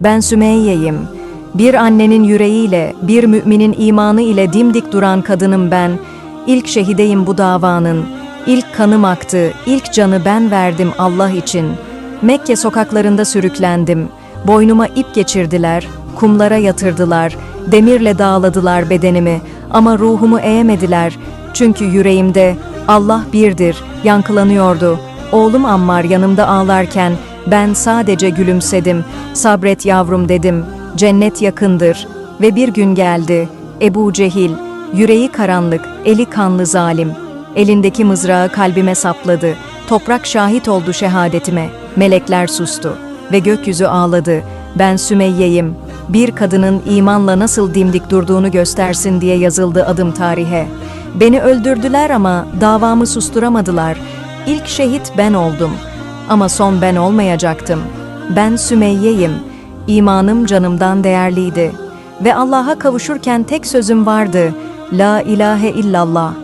Ben Sümeyye'yim. Bir annenin yüreğiyle, bir müminin imanı ile dimdik duran kadınım ben. İlk şehideyim bu davanın. İlk kanım aktı, ilk canı ben verdim Allah için. Mekke sokaklarında sürüklendim. Boynuma ip geçirdiler, kumlara yatırdılar, demirle dağladılar bedenimi ama ruhumu eğemediler. Çünkü yüreğimde Allah birdir, yankılanıyordu. Oğlum Ammar yanımda ağlarken ben sadece gülümsedim. Sabret yavrum dedim. Cennet yakındır. Ve bir gün geldi. Ebu Cehil, yüreği karanlık, eli kanlı zalim. Elindeki mızrağı kalbime sapladı. Toprak şahit oldu şehadetime. Melekler sustu ve gökyüzü ağladı. Ben Sümeyye'yim. Bir kadının imanla nasıl dimdik durduğunu göstersin diye yazıldı adım tarihe. Beni öldürdüler ama davamı susturamadılar. İlk şehit ben oldum. Ama son ben olmayacaktım. Ben Sümeyye'yim. İmanım canımdan değerliydi. Ve Allah'a kavuşurken tek sözüm vardı. La ilahe illallah.